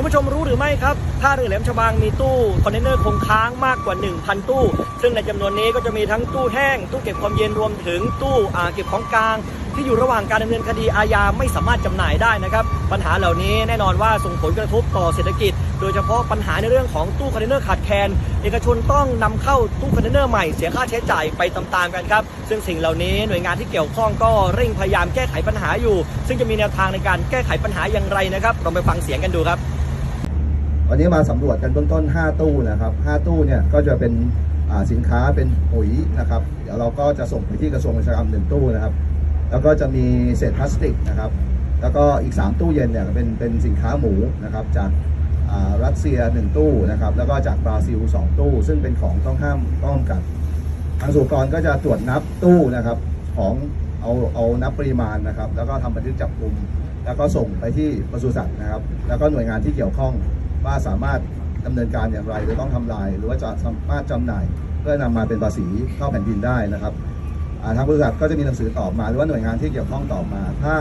คุณผู้ชมรู้หรือไม่ครับท่าเรือแหลมฉบังมีตู้คอนเทนเนอร์คงค้างมากกว่า 1,000 ตู้ ซึ่งในจำนวนนี้ก็จะมีทั้งตู้แห้ง ตู้เก็บความเย็นรวมถึงตู้เก็บของกลาง ที่อยู่ระหว่างการดำเนินคดีอาญาไม่สามารถจำหน่ายได้นะครับ ปัญหาเหล่านี้แน่นอนว่าส่งผลกระทบต่อเศรษฐกิจ โดยเฉพาะปัญหาในเรื่องของตู้คอนเทนเนอร์ขาดแคลนเอกชนต้องนำเข้าตู้คอนเทนเนอร์ใหม่เสียค่าใช้จ่ายไปตามๆกันครับ ซึ่งสิ่งเหล่านี้หน่วยงานที่เกี่ยวข้องก็เร่งพยายามแก้ไขปัญหาอยู่ ซึ่งจะมีแนวทางในการแก้ไขปัญหาอย่างไรนะครับเราไปฟังเสียงกันดูครับ วันนี้มาสำรวจกันเบื้องต้น 5 ตู้นะครับ 5 ตู้เนี่ยก็จะเป็นสินค้าเป็นปุ๋ยนะครับเดี๋ยวเราก็จะส่งไปที่กระทรวงอุตสาหกรรมหนึ่งตู้นะครับ แล้วก็จะมีเศษพลาสติกนะครับ แล้วก็อีก 3 ตู้เย็นเนี่ยเป็นเป็นสินค้าหมูนะครับจากอ่ารัสเซีย 1 ตู้นะครับ แล้วก็จากบราซิล 2 ตู้ ซึ่งเป็นของต้องห้ามต้องกำกับทางสุกรก็จะตรวจนับตู้นะครับของเอาเอานับปริมาณนะครับ แล้วก็ทำบันทึกจับกลุ่มแล้วก็ส่งไปที่ปศุสัตว์นะครับ แล้วก็หน่วยงานที่เกี่ยวข้อง ว่าสามารถดำเนินการอย่างไรหรือต้องทำลาย หรือว่าจะสามารถจำหน่าย เพื่อนำมาเป็นภาษีเข้าแผ่นดินได้นะครับทางบริษัทก็จะมีหนังสือตอบมา หรือว่าหน่วยงานที่เกี่ยวข้องตอบมา ถ้า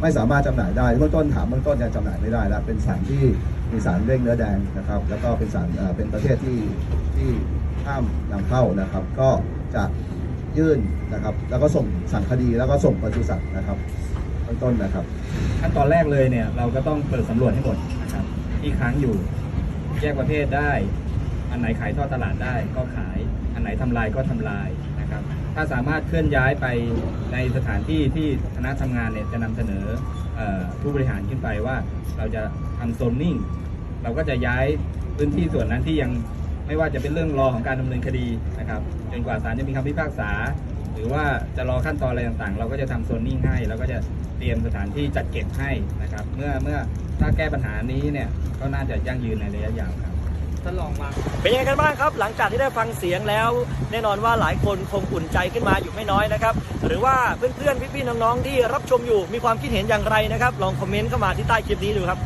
ไม่สามารถจำหน่ายได้เบื้องต้นถามเบื้องต้นยังจำหน่ายไม่ได้แล้วเป็นสารที่มีสารเร่งเนื้อแดงนะครับ แล้วก็เป็นสารเป็นประเทศที่ที่ห้ามนำเข้านะครับ ก็จะยื่นนะครับ แล้วก็ส่งสั่งคดีแล้วก็ส่งปศุสัตว์นะครับเบื้องต้นนะครับ ขั้นตอนแรกเลยเนี่ยเราก็ต้องเปิดสำรวจให้หมด ที่ค้างอยู่ แยกประเภทได้ อันไหนขายทอดตลาดได้ก็ขาย อันไหนทำลายก็ทำลายนะครับ ถ้าสามารถเคลื่อนย้ายไปในสถานที่ที่คณะทำงานเนี่ยจะนำเสนอผู้บริหารขึ้นไปว่าเราจะทำโซนนิ่ง เราก็จะย้ายพื้นที่ส่วนนั้นที่ยังไม่ว่าจะเป็นเรื่องรอของการดำเนินคดีนะครับจนกว่าศาลจะมีคำพิพากษา หรือว่าจะรอขั้นตอนอะไรต่างๆ เราก็จะทำโซนนิ่งให้แล้วก็จะเตรียมสถานที่จัดเก็บให้นะครับ เมื่อเมื่อถ้าแก้ปัญหานี้เนี่ยก็น่าจะยั่งยืนในระยะยาวครับเป็นยังไงกันบ้างครับ หลังจากที่ได้ฟังเสียงแล้ว แน่นอนว่าหลายคนคงอุ่นใจขึ้นมาอยู่ไม่น้อยนะครับ หรือว่าเพื่อนๆพี่ๆน้องๆที่รับชมอยู่มีความคิดเห็นอย่างไรนะครับ ลองคอมเมนต์เข้ามาที่ใต้คลิปนี้ดูครับ